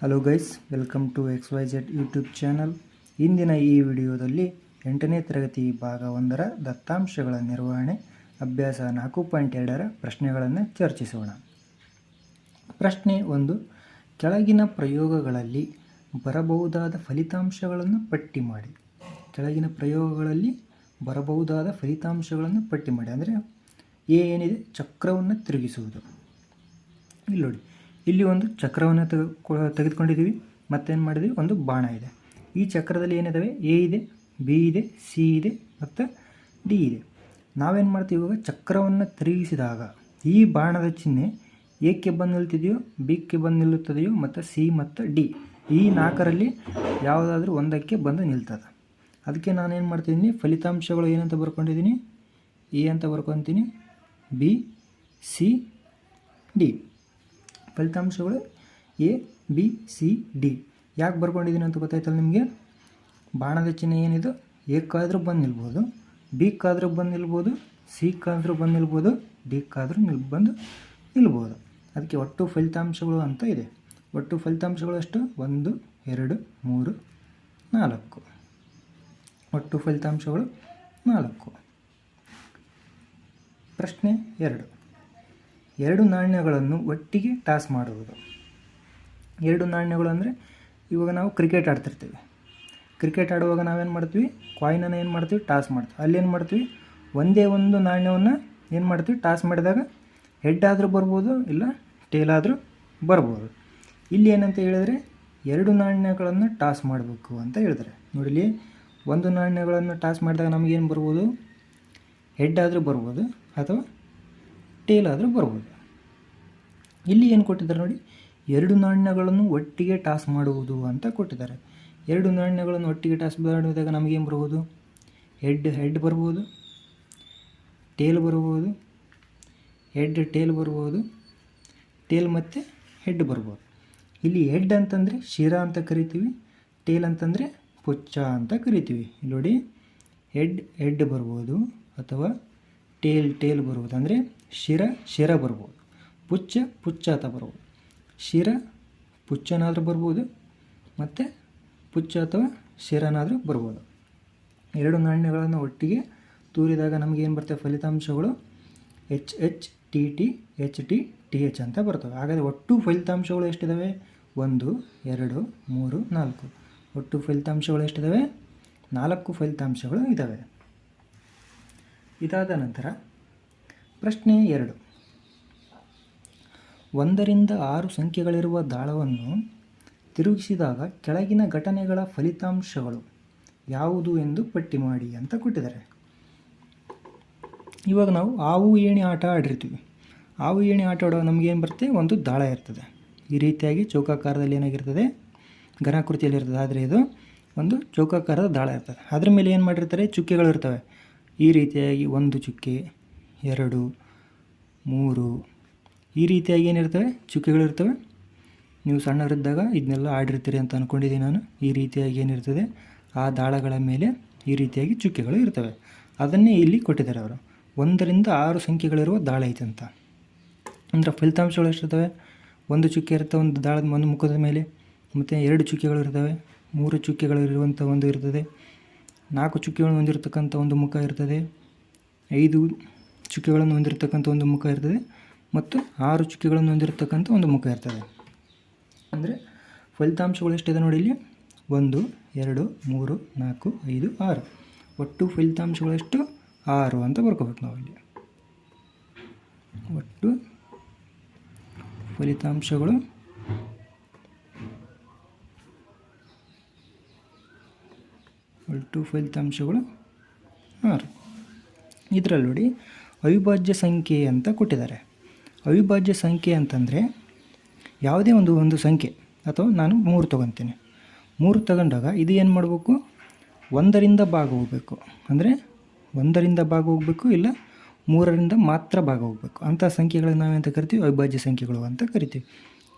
Hello guys welcome to X Y Z YouTube channel ಇಂದಿನ ಈ ವಿಡಿಯೋದಲ್ಲಿ ಎಂಟನೇ ತರಗತಿ ಭಾಗ ಒಂದರ ದತ್ತಾಂಶಗಳ ನಿರ್ವಹಣೆ, ಅಭ್ಯಾಸ ನಾಲ್ಕು ಪಾಯಿಂಟ್ ಎರಡರ ಪ್ರಶ್ನೆಗಳನ್ನು ಚರ್ಚಿಸೋಣ. ಪ್ರಶ್ನೆ ಒಂದು, ಕೆಳಗಿನ ಪ್ರಯೋಗಗಳಲ್ಲಿ ಬರಬಹುದಾದ ಫಲಿತಾಂಶಗಳನ್ನು ಪಟ್ಟಿ ಮಾಡಿ. ಕೆಳಗಿನ ಪ್ರಯೋಗಗಳಲ್ಲಿ ಬರಬಹುದಾದ ಫಲಿತಾಂಶಗಳನ್ನು ಪಟ್ಟಿ ಮಾಡಿ. ಅಂದರೆ ಏನಿದೆ? ಚಕ್ರವನ್ನು ತಿರುಗಿಸುವುದು. ಇಲ್ಲಿ ನೋಡಿ ಇಲ್ಲಿ ಒಂದು ಚಕ್ರವನ್ನು ತೆಗೆದುಕೊ ತೆಗೆದುಕೊಂಡಿದ್ದೀವಿ. ಮತ್ತೇನು ಮಾಡಿದ್ವಿ? ಒಂದು ಬಾಣ ಇದೆ. ಈ ಚಕ್ರದಲ್ಲಿ ಏನಿದಾವೆ? ಎ ಇದೆ, ಬಿ ಇದೆ, ಸಿ ಇದೆ, ಮತ್ತು ಡಿ ಇದೆ. ನಾವೇನು ಮಾಡ್ತೀವಿ ಇವಾಗ? ಚಕ್ರವನ್ನು ತಿರುಗಿಸಿದಾಗ ಈ ಬಾಣದ ಚಿಹ್ನೆ ಎಕ್ಕೆ ಬಂದು ನಿಲ್ತಿದೆಯೋ ಬಿಕ್ಕೆ ಬಂದು ನಿಲ್ಲುತ್ತದೆಯೋ ಮತ್ತು ಸಿ ಮತ್ತು ಡಿ ಈ ನಾಲ್ಕರಲ್ಲಿ ಯಾವುದಾದ್ರೂ ಒಂದಕ್ಕೆ ಬಂದು ನಿಲ್ತದೆ. ಅದಕ್ಕೆ ನಾನೇನು ಮಾಡ್ತಿದ್ದೀನಿ? ಫಲಿತಾಂಶಗಳು ಏನಂತ ಬರ್ಕೊಂಡಿದ್ದೀನಿ? ಎ ಅಂತ ಬರ್ಕೊತೀನಿ. B, C, D. ಫಲಿತಾಂಶಗಳು ಎ, ಬಿ, ಸಿ, ಡಿ. ಯಾಕೆ ಬರ್ಕೊಂಡಿದ್ದೀನಿ ಅಂತ ಗೊತ್ತಾಯ್ತಲ್ಲ ನಿಮಗೆ? ಬಾಣದ ಚಿಹ್ನೆ ಏನಿದು? ಎಕ್ಕಾದರೂ ಬಂದು ನಿಲ್ಬೋದು ಬಿಕ್ಕಾದರೂ ಬಂದು ನಿಲ್ಬೋದು ಸಿಕ್ಕಾದರೂ ಬಂದು ನಿಲ್ಬೋದು ಡಿಕ್ಕಾದರೂ ನಿಲ್, ಬಂದು ನಿಲ್ಬೋದು. ಅದಕ್ಕೆ ಒಟ್ಟು ಫಲಿತಾಂಶಗಳು ಅಂತ ಇದೆ. ಒಟ್ಟು ಫಲಿತಾಂಶಗಳು ಎಷ್ಟು? ಒಂದು, ಎರಡು, ಮೂರು, ನಾಲ್ಕು. ಒಟ್ಟು ಫಲಿತಾಂಶಗಳು ನಾಲ್ಕು. ಪ್ರಶ್ನೆ ಎರಡು. ಎರಡು ನಾಣ್ಯಗಳನ್ನು ಒಟ್ಟಿಗೆ ಟಾಸ್ ಮಾಡುವುದು. ಎರಡು ನಾಣ್ಯಗಳು ಅಂದರೆ ಇವಾಗ ನಾವು ಕ್ರಿಕೆಟ್ ಆಡ್ತಿರ್ತೀವಿ. ಕ್ರಿಕೆಟ್ ಆಡುವಾಗ ನಾವೇನು ಮಾಡ್ತೀವಿ? ಕಾಯಿನನ್ನು ಏನು ಮಾಡ್ತೀವಿ? ಟಾಸ್ ಮಾಡ್ತೀವಿ. ಅಲ್ಲೇನು ಮಾಡ್ತೀವಿ? ಒಂದೇ ಒಂದು ನಾಣ್ಯವನ್ನು ಏನು ಮಾಡ್ತೀವಿ? ಟಾಸ್ ಮಾಡಿದಾಗ ಹೆಡ್ ಆದರೂ ಬರ್ಬೋದು, ಇಲ್ಲ ಟೇಲ್ ಆದರೂ ಬರ್ಬೋದು. ಇಲ್ಲಿ ಏನಂತ ಹೇಳಿದರೆ ಎರಡು ನಾಣ್ಯಗಳನ್ನು ಟಾಸ್ ಮಾಡಬೇಕು ಅಂತ ಹೇಳಿದ್ರೆ. ನೋಡಿಲಿ ಒಂದು ನಾಣ್ಯಗಳನ್ನು ಟಾಸ್ ಮಾಡಿದಾಗ ನಮಗೇನು ಬರ್ಬೋದು? ಹೆಡ್ ಆದರೂ ಬರ್ಬೋದು, ಅಥವಾ ಟೇಲ್ ಆದರೂ ಬರ್ಬೋದು. ಇಲ್ಲಿ ಏನು ಕೊಟ್ಟಿದ್ದಾರೆ ನೋಡಿ, ಎರಡು ನಾಣ್ಯಗಳನ್ನು ಒಟ್ಟಿಗೆ ಟಾಸ್ ಮಾಡುವುದು ಅಂತ ಕೊಟ್ಟಿದ್ದಾರೆ. ಎರಡು ನಾಣ್ಯಗಳನ್ನು ಒಟ್ಟಿಗೆ ಟಾಸ್ ಮಾಡಿದಾಗ ನಮಗೇನು ಬರ್ಬೋದು? ಹೆಡ್ ಹೆಡ್ ಬರ್ಬೋದು, ಟೇಲ್ ಬರ್ಬೋದು, ಹೆಡ್, ಟೇಲ್ ಬರ್ಬೋದು, ಟೇಲ್ ಮತ್ತು ಹೆಡ್ ಬರ್ಬೋದು. ಇಲ್ಲಿ ಹೆಡ್ ಅಂತಂದರೆ ಶಿರ ಅಂತ ಕರಿತೀವಿ, ಟೇಲ್ ಅಂತಂದರೆ ಪುಚ್ಚ ಅಂತ ಕರಿತೀವಿ. ಇಲ್ಲಿ ನೋಡಿ, ಹೆಡ್ ಹೆಡ್ ಬರ್ಬೋದು ಅಥವಾ ಟೇಲ್ ಟೇಲ್ ಬರ್ಬೋದು. ಅಂದರೆ ಶಿರ ಶಿರ ಬರ್ಬೋದು. ಪುಚ್ಚ ಪುಚ್ಚ ಅಂತ ಬರ್ಬೋದು. ಶಿರ, ಪುಚ್ಚನಾದರೂ ಬರ್ಬೋದು. ಮತ್ತು ಪುಚ್ಚ ಅಥವಾ ಶಿರನಾದರೂ ಬರ್ಬೋದು. ಎರಡು ನಾಣ್ಯಗಳನ್ನು ಒಟ್ಟಿಗೆ ತೂರಿದಾಗ ನಮಗೇನು ಬರ್ತವೆ ಫಲಿತಾಂಶಗಳು H H T T H T T H ಅಂತ ಬರ್ತವೆ. ಹಾಗಾದರೆ ಒಟ್ಟು ಫಲಿತಾಂಶಗಳು ಎಷ್ಟಿದ್ದಾವೆ ಒಂದು, ಎರಡು, ಮೂರು, ನಾಲ್ಕು. ಒಟ್ಟು ಫಲಿತಾಂಶಗಳು ಎಷ್ಟಿದ್ದಾವೆ ನಾಲ್ಕು ಫಲಿತಾಂಶಗಳು ಇದ್ದಾವೆ ಇದಾದ ನಂತರ ಪ್ರಶ್ನೆ ಎರಡು. ಒಂದರಿಂದ ಆರು ಸಂಖ್ಯೆಗಳಿರುವ ದಾಳವನ್ನು ತಿರುಗಿಸಿದಾಗ ಕೆಳಗಿನ ಘಟನೆಗಳ ಫಲಿತಾಂಶಗಳು ಯಾವುದು ಎಂದು ಪಟ್ಟಿ ಮಾಡಿ ಅಂತ ಕೊಟ್ಟಿದ್ದಾರೆ. ಇವಾಗ ನಾವು ಆವು, ಏಣಿ, ಆಟ ಆಡಿರ್ತೀವಿ. ಆವು, ಏಣಿ, ಆಟ ಆಡೋ ನಮಗೇನು ಬರುತ್ತೆ? ಒಂದು ದಾಳ ಇರ್ತದೆ. ಈ ರೀತಿಯಾಗಿ ಚೌಕಾಕಾರದಲ್ಲಿ ಏನಾಗಿರ್ತದೆ? ಘನಾಕೃತಿಯಲ್ಲಿ ಇರ್ತದೆ. ಆದರೆ ಇದು ಒಂದು ಚೌಕಾಕಾರದ ದಾಳ ಇರ್ತದೆ. ಅದ್ರ ಮೇಲೆ ಏನು ಮಾಡಿರ್ತಾರೆ? ಚುಕ್ಕೆಗಳು ಇರ್ತವೆ. ಈ ರೀತಿಯಾಗಿ ಒಂದು ಚುಕ್ಕೆ ಎರಡು, ಮೂರು. ಈ ರೀತಿಯಾಗಿ ಏನಿರ್ತವೆ? ಚುಕ್ಕೆಗಳಿರ್ತವೆ. ನೀವು ಸಣ್ಣವರಿದ್ದಾಗ ಇದನ್ನೆಲ್ಲ ಆಡಿರ್ತೀರಿ ಅಂತ ಅಂದ್ಕೊಂಡಿದ್ದೀನಿ ನಾನು. ಈ ರೀತಿಯಾಗಿ ಏನಿರ್ತದೆ? ಆ ದಾಳಗಳ ಮೇಲೆ ಈ ರೀತಿಯಾಗಿ ಚುಕ್ಕೆಗಳು ಇರ್ತವೆ. ಅದನ್ನೇ ಇಲ್ಲಿ ಕೊಟ್ಟಿದ್ದಾರೆ ಅವರು. ಒಂದರಿಂದ ಆರು ಸಂಖ್ಯೆಗಳಿರುವ ದಾಳ ಐತೆ ಅಂತ. ಅಂದರೆ ಫಲಿತಾಂಶಗಳು ಎಷ್ಟಿರ್ತವೆ? ಒಂದು ಚುಕ್ಕೆ ಇರುತ್ತೆ ಒಂದು ದಾಳದ ಒಂದು ಮುಖದ ಮೇಲೆ. ಮತ್ತು ಎರಡು ಚುಕ್ಕೆಗಳು ಇರ್ತವೆ. ಮೂರು ಚುಕ್ಕೆಗಳು ಇರುವಂಥ ಒಂದು ಇರ್ತದೆ. ನಾಲ್ಕು ಚುಕ್ಕೆಗಳು ಹೊಂದಿರತಕ್ಕಂಥ ಒಂದು ಮುಖ ಇರ್ತದೆ. ಐದು ಚುಕ್ಕೆಗಳನ್ನು ಹೊಂದಿರತಕ್ಕಂಥ ಒಂದು ಮುಖ ಇರ್ತದೆ ಮತ್ತು ಆರು ಚುಕ್ಕೆಗಳನ್ನು ಹೊಂದಿರತಕ್ಕಂಥ ಒಂದು ಮುಖ ಇರ್ತದೆ. ಅಂದರೆ ಫಲಿತಾಂಶಗಳು ಎಷ್ಟಿದೆ ನೋಡಿ ಇಲ್ಲಿ? ಒಂದು, ಎರಡು, ಮೂರು, ನಾಲ್ಕು, ಐದು, ಆರು. ಒಟ್ಟು ಫಲಿತಾಂಶಗಳೆಷ್ಟು ಆರು ಅಂತ ಬರ್ಕೋಬೇಕು ನಾವು ಇಲ್ಲಿ. ಒಟ್ಟು ಫಲಿತಾಂಶಗಳು ಒಟ್ಟು ಫಲಿತಾಂಶಗಳು ಆರು. ಇದರಲ್ಲಿ ನೋಡಿ ಅವಿಭಾಜ್ಯ ಸಂಖ್ಯೆ ಅಂತ ಕೊಟ್ಟಿದ್ದಾರೆ. ಅವಿಭಾಜ್ಯ ಸಂಖ್ಯೆ ಅಂತಂದರೆ ಯಾವುದೇ ಒಂದು ಒಂದು ಸಂಖ್ಯೆ ಅಥವಾ ನಾನು ಮೂರು ತೊಗೊತೀನಿ. ಮೂರು ತಗೊಂಡಾಗ ಇದು ಏನು ಮಾಡಬೇಕು? ಒಂದರಿಂದ ಭಾಗ ಹೋಗಬೇಕು. ಅಂದರೆ ಒಂದರಿಂದ ಭಾಗ ಹೋಗಬೇಕು ಇಲ್ಲ ಮೂರರಿಂದ ಮಾತ್ರ ಭಾಗ ಹೋಗಬೇಕು. ಅಂಥ ಸಂಖ್ಯೆಗಳನ್ನ ನಾವೆಂತ ಕರಿತೀವಿ? ಅವಿಭಾಜ್ಯ ಸಂಖ್ಯೆಗಳು ಅಂತ ಕರಿತೀವಿ.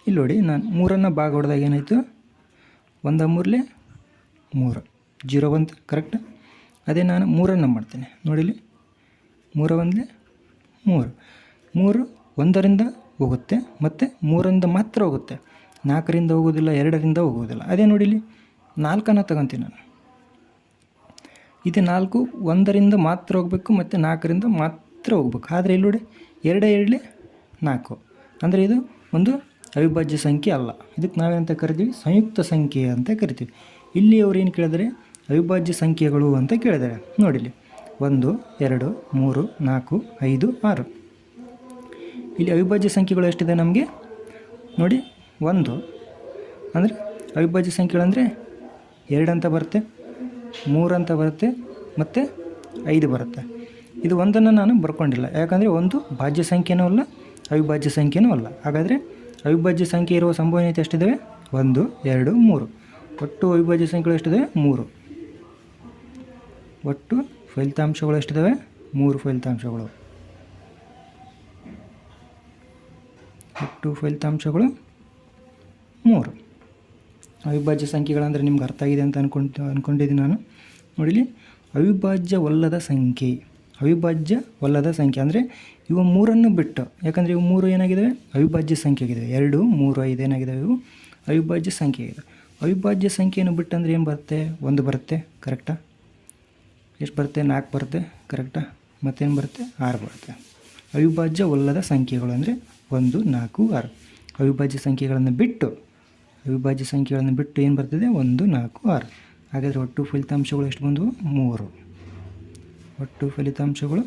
ಇಲ್ಲಿ ನೋಡಿ, ನಾನು ಮೂರನ್ನು ಭಾಗ ಹೊಡೆದಾಗ ಏನಾಯಿತು? ಒಂದ ಮೂರಲೆ ಮೂರು. ಜೀರೋ ಒಂದು ಕರೆಕ್ಟ್ ಅದೇ ನಾನು ಮೂರನ್ನು ಮಾಡ್ತೇನೆ. ನೋಡಿಲಿ ಮೂರ ಒಂದಲೆ ಮೂರು. ಮೂರು ಒಂದರಿಂದ ಹೋಗುತ್ತೆ, ಮತ್ತು ಮೂರರಿಂದ ಮಾತ್ರ ಹೋಗುತ್ತೆ. ನಾಲ್ಕರಿಂದ ಹೋಗೋದಿಲ್ಲ ಎರಡರಿಂದ ಹೋಗೋದಿಲ್ಲ ಅದೇ ನೋಡಿ ಇಲ್ಲಿ ನಾಲ್ಕನ್ನು ತಗೊತೀನಿ ನಾನು. ಇದು ನಾಲ್ಕು, ಒಂದರಿಂದ ಮಾತ್ರ ಹೋಗಬೇಕು, ಮತ್ತು ನಾಲ್ಕರಿಂದ ಮಾತ್ರ ಹೋಗ್ಬೇಕು. ಆದರೆ ಇಲ್ಲಿ ನೋಡಿ, ಎರಡೇ ಎರಡಲಿ ನಾಲ್ಕು. ಅಂದರೆ ಇದು ಒಂದು ಅವಿಭಾಜ್ಯ ಸಂಖ್ಯೆ ಅಲ್ಲ. ಇದಕ್ಕೆ ನಾವೇನಂತ ಕರಿತೀವಿ? ಸಂಯುಕ್ತ ಸಂಖ್ಯೆ ಅಂತ ಕರಿತೀವಿ. ಇಲ್ಲಿ ಅವ್ರು ಏನು ಕೇಳಿದರೆ ಅವಿಭಾಜ್ಯ ಸಂಖ್ಯೆಗಳು ಅಂತ ಕೇಳಿದ್ದಾರೆ. ನೋಡಿಲಿ. ಒಂದು, ಎರಡು, ಮೂರು, ನಾಲ್ಕು, ಐದು, ಆರು. ಇಲ್ಲಿ ಅವಿಭಾಜ್ಯ ಸಂಖ್ಯೆಗಳು ಎಷ್ಟಿದೆ ನಮಗೆ? ನೋಡಿ, ಒಂದು. ಅಂದರೆ ಅವಿಭಾಜ್ಯ ಸಂಖ್ಯೆಗಳಂದರೆ ಎರಡು ಅಂತ ಬರುತ್ತೆ ಮೂರು ಅಂತ ಬರುತ್ತೆ, ಮತ್ತು ಐದು ಬರುತ್ತೆ. ಇದು ಒಂದನ್ನು ನಾನು ಬರ್ಕೊಂಡಿಲ್ಲ. ಯಾಕಂದರೆ ಒಂದು ಭಾಜ್ಯ ಸಂಖ್ಯೆನೂ ಅಲ್ಲ, ಅವಿಭಾಜ್ಯ ಸಂಖ್ಯೆನೂ ಅಲ್ಲ. ಹಾಗಾದರೆ ಅವಿಭಾಜ್ಯ ಸಂಖ್ಯೆ ಇರುವ ಸಂಭವನೀಯತೆ ಎಷ್ಟಿದ್ದಾವೆ ಒಂದು, ಎರಡು, ಮೂರು. ಒಟ್ಟು ಅವಿಭಾಜ್ಯ ಸಂಖ್ಯೆಗಳು ಎಷ್ಟಿದ್ದಾವೆ ಮೂರು. ಒಟ್ಟು ಫಲಿತಾಂಶಗಳು ಎಷ್ಟಿದ್ದಾವೆ ಮೂರು ಫಲಿತಾಂಶಗಳು. ಒಟ್ಟು ಫಲಿತಾಂಶಗಳು ಮೂರು. ಅವಿಭಾಜ್ಯ ಸಂಖ್ಯೆಗಳಂದರೆ ನಿಮ್ಗೆ ಅರ್ಥ ಆಗಿದೆ ಅಂತ ಅನ್ಕೊಂಡು ಅಂದ್ಕೊಂಡಿದ್ದೀನಿ ನಾನು. ನೋಡಿಲಿ, ಅವಿಭಾಜ್ಯವಲ್ಲದ ಸಂಖ್ಯೆ. ಅವಿಭಾಜ್ಯವಲ್ಲದ ಸಂಖ್ಯೆ ಅಂದರೆ ಇವು ಮೂರನ್ನು ಬಿಟ್ಟು, ಯಾಕಂದರೆ ಇವು ಮೂರು ಏನಾಗಿದ್ದಾವೆ ಅವಿಭಾಜ್ಯ ಸಂಖ್ಯೆ ಆಗಿದೆ ಎರಡು, ಮೂರು, ಐದು ಏನಾಗಿದ್ದಾವೆ ಇವು? ಅವಿಭಾಜ್ಯ ಸಂಖ್ಯೆ ಆಗಿದೆ ಅವಿಭಾಜ್ಯ ಸಂಖ್ಯೆಯನ್ನು ಬಿಟ್ಟು ಅಂದರೆ ಏನು ಬರುತ್ತೆ? ಒಂದು ಬರುತ್ತೆ ಕರೆಕ್ಟಾ ಎಷ್ಟು ಬರುತ್ತೆ? ನಾಲ್ಕು ಬರುತ್ತೆ ಕರೆಕ್ಟಾ ಮತ್ತೇನು ಬರುತ್ತೆ? ಆರು ಬರುತ್ತೆ. ಅವಿಭಾಜ್ಯವಲ್ಲದ ಸಂಖ್ಯೆಗಳು ಅಂದರೆ ಒಂದು, ನಾಲ್ಕು, ಆರು. ಅವಿಭಾಜ್ಯ ಸಂಖ್ಯೆಗಳನ್ನು ಬಿಟ್ಟು, ಅವಿಭಾಜ್ಯ ಸಂಖ್ಯೆಗಳನ್ನು ಬಿಟ್ಟು ಏನು ಬರ್ತದೆ? ಒಂದು, ನಾಲ್ಕು, ಆರು. ಹಾಗಾದರೆ ಒಟ್ಟು ಫಲಿತಾಂಶಗಳು ಎಷ್ಟು ಬಂದವು? ಮೂರು. ಒಟ್ಟು ಫಲಿತಾಂಶಗಳು?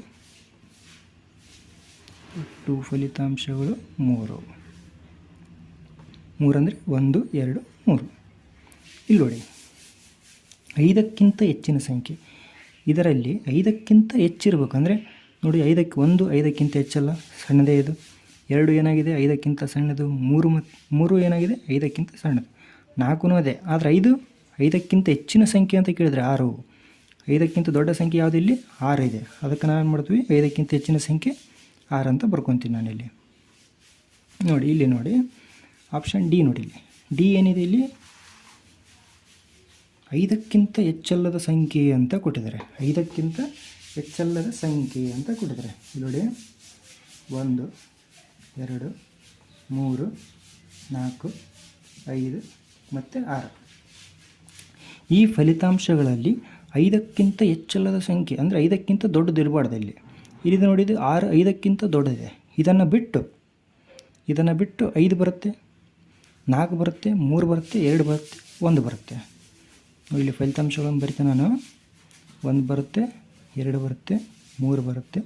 ಒಟ್ಟು ಫಲಿತಾಂಶಗಳು ಮೂರು. ಮೂರಂದರೆ ಒಂದು, ಎರಡು, ಮೂರು. ಇಲ್ಲಿ ನೋಡಿ. ಐದಕ್ಕಿಂತ ಹೆಚ್ಚಿನ ಸಂಖ್ಯೆ. ಇದರಲ್ಲಿ ಐದಕ್ಕಿಂತ ಹೆಚ್ಚಿರಬೇಕು. ಅಂದರೆ ನೋಡಿ, ಐದಕ್ಕೆ ಒಂದು, ಐದಕ್ಕಿಂತ ಹೆಚ್ಚಲ್ಲ, ಸಣ್ಣದೇ ಇದು. ಎರಡು ಏನಾಗಿದೆ? ಐದಕ್ಕಿಂತ ಸಣ್ಣದು. ಮೂರು ಮತ್ತು ಮೂರು ಏನಾಗಿದೆ? ಐದಕ್ಕಿಂತ ಸಣ್ಣದು. ನಾಲ್ಕು ಅದೇ. ಆದರೆ ಐದು, ಐದಕ್ಕಿಂತ ಹೆಚ್ಚಿನ ಸಂಖ್ಯೆ ಅಂತ ಕೇಳಿದರೆ ಆರು. ಐದಕ್ಕಿಂತ ದೊಡ್ಡ ಸಂಖ್ಯೆ ಯಾವುದು ಇಲ್ಲಿ? ಆರು ಇದೆ. ಅದಕ್ಕೆ ನಾವೇನು ಮಾಡ್ತೀವಿ? ಐದಕ್ಕಿಂತ ಹೆಚ್ಚಿನ ಸಂಖ್ಯೆ ಆರು ಅಂತ ಬರ್ಕೊತೀನಿ ನಾನಿಲ್ಲಿ ನೋಡಿ, ಇಲ್ಲಿ ನೋಡಿ. ಆಪ್ಷನ್ ಡಿ ನೋಡಿ ಇಲ್ಲಿ. ಡಿ ಏನಿದೆ ಇಲ್ಲಿ? ಐದಕ್ಕಿಂತ ಹೆಚ್ಚಲ್ಲದ ಸಂಖ್ಯೆ ಅಂತ ಕೊಟ್ಟಿದ್ದಾರೆ. ಐದಕ್ಕಿಂತ ಹೆಚ್ಚಲ್ಲದ ಸಂಖ್ಯೆ ಅಂತ ಕೊಟ್ಟಿದ್ದಾರೆ. ನೋಡಿ. ಒಂದು, ಎರಡು, ಮೂರು, ನಾಲ್ಕು, ಐದು ಮತ್ತು ಆರು. ಈ ಫಲಿತಾಂಶಗಳಲ್ಲಿ ಐದಕ್ಕಿಂತ ಹೆಚ್ಚಲ್ಲದ ಸಂಖ್ಯೆ, ಅಂದರೆ ಐದಕ್ಕಿಂತ ದೊಡ್ಡದು ಇರಬಾರ್ದು ಇಲ್ಲಿ. ಇಲ್ಲಿ ನೋಡಿದ್ದು ಆರು, ಐದಕ್ಕಿಂತ ದೊಡ್ಡದಿದೆ. ಇದನ್ನು ಬಿಟ್ಟು ಇದನ್ನು ಬಿಟ್ಟು ಐದು ಬರುತ್ತೆ, ನಾಲ್ಕು ಬರುತ್ತೆ, ಮೂರು ಬರುತ್ತೆ, ಎರಡು ಬರುತ್ತೆ, ಒಂದು ಬರುತ್ತೆ. ಇಲ್ಲಿ ಫಲಿತಾಂಶಗಳನ್ನು ಬರಿತೆ ನಾನು. ಒಂದು ಬರುತ್ತೆ, ಎರಡು ಬರುತ್ತೆ, ಮೂರು ಬರುತ್ತೆ,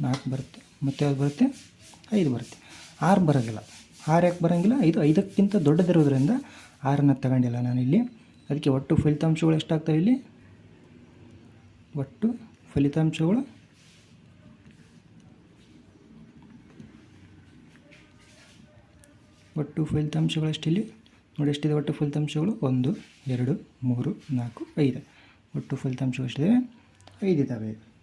ನಾಲ್ಕು ಬರುತ್ತೆ ಮತ್ತು ಯಾವ್ದು ಬರುತ್ತೆ? ಐದು ಬರುತ್ತೆ. ಆರು ಬರೋಂಗಿಲ್ಲ ಆರು ಯಾಕೆ ಬರೋಂಗಿಲ್ಲ? ಐದು ಐದಕ್ಕಿಂತ ದೊಡ್ಡದಿರೋದ್ರಿಂದ ಆರನ್ನು ತಗೊಂಡಿಲ್ಲ ನಾನು ಇಲ್ಲಿ. ಅದಕ್ಕೆ ಒಟ್ಟು ಫಲಿತಾಂಶಗಳು ಎಷ್ಟಾಗ್ತವೆ ಇಲ್ಲಿ? ಒಟ್ಟು ಫಲಿತಾಂಶಗಳು ಒಟ್ಟು ಫಲಿತಾಂಶಗಳು ಎಷ್ಟಿಲ್ಲಿ? ನೋಡಿ ಎಷ್ಟಿದೆ? ಒಟ್ಟು ಫಲಿತಾಂಶಗಳು ಒಂದು ಎರಡು ಮೂರು ನಾಲ್ಕು ಐದು. ಒಟ್ಟು ಫಲಿತಾಂಶಗಳು ಎಷ್ಟಿದೆ? ಐದಿದ್ದಾವೆ